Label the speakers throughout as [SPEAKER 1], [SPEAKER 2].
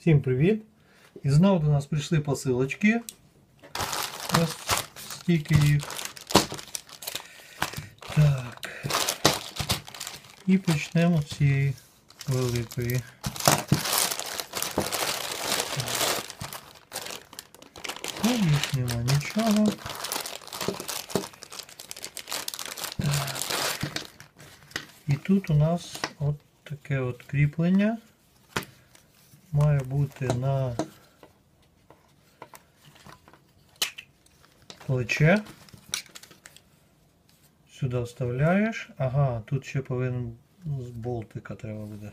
[SPEAKER 1] Всім привіт! І знову до нас прийшли посилочки. Ось стільки їх. Так. І почнемо з цієї великої. Тут нема нічого. Так. І тут у нас от таке от кріплення має бути на плече. Сюди вставляєш. Ага, тут ще повинен з болтика треба буде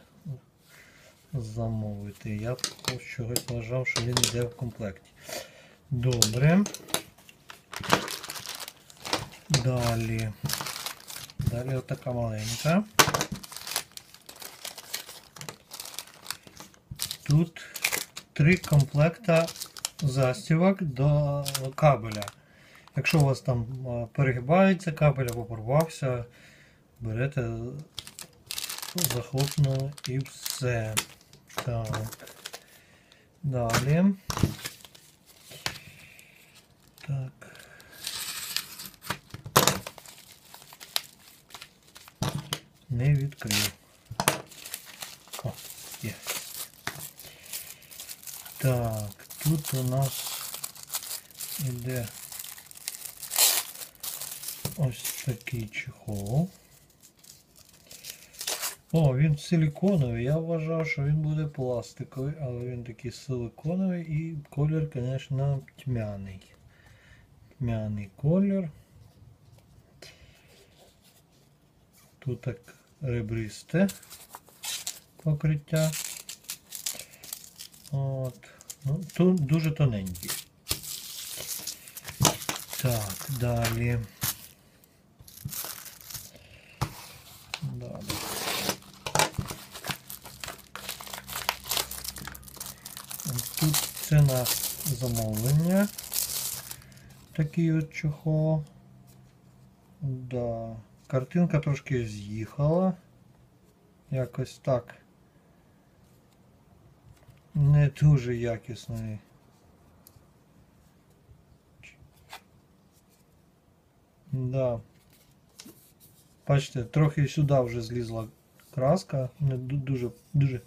[SPEAKER 1] замовити. Я чогось вважав, що він йде в комплекті. Добре. Далі. Далі отака маленька. Тут три комплекта застівок до кабеля. Якщо у вас там перегибається кабель або порвався, берете, захлопнули і все. Так. Далі. Так. Не відкрив. О, є. Так, тут у нас іде ось такий чехол. О, він силиконовий. Я вважав, що він буде пластиковий, але він такий силиконовий і колір, звісно, тьмяний. Тьмяний колір. Тут так ребристе покриття. От. Ну, тут дуже тоненький. Так, далі. Далі. Тут це на замовлення. Такий от чохол. Да. Картинка трошки з'їхала. Якось так. Не дуже якісний. Да. Бачите, трохи сюди вже злізла краска. Не дуже, дуже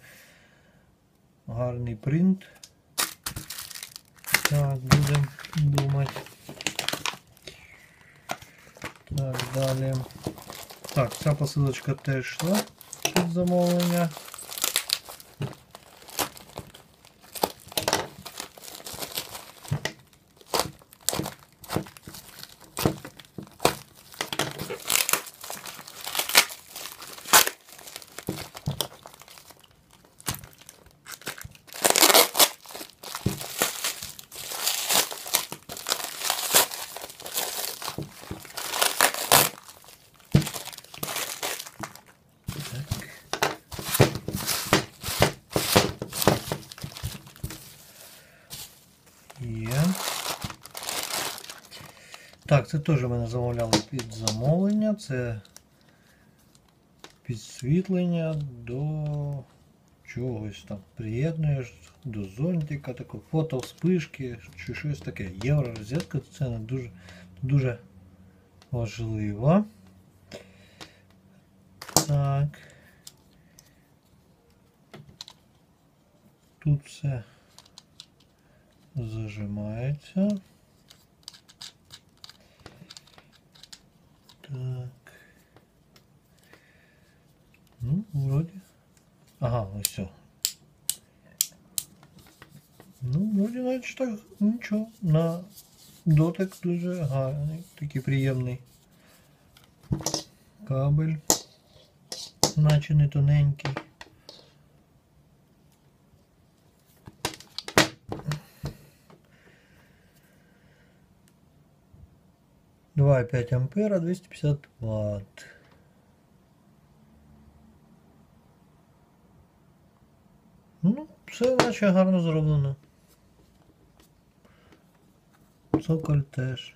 [SPEAKER 1] гарний принт. Так, будемо думати. Так, далі. Так, ця посилочка теж йшла під замовлення. Є. Так, це теж мене замовляли під замовлення. Це підсвітлення до чогось там. Приєднуєш до зонтика, такого фото вспишки чи щось таке. Євророзетка це не дуже, дуже важливо. Так. Тут все зажимається. Так. Ну, вроді. Ага, ось все. Ну, вроді наче так нічого. На дотик дуже гарний, такий приємний. Кабель. Наче не тоненький. Два п'ять ампера 250 Вт. Ну, все наче гарно зроблено. Цоколь теж.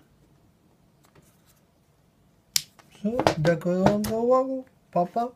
[SPEAKER 1] Все, дякую вам за увагу. Па-па.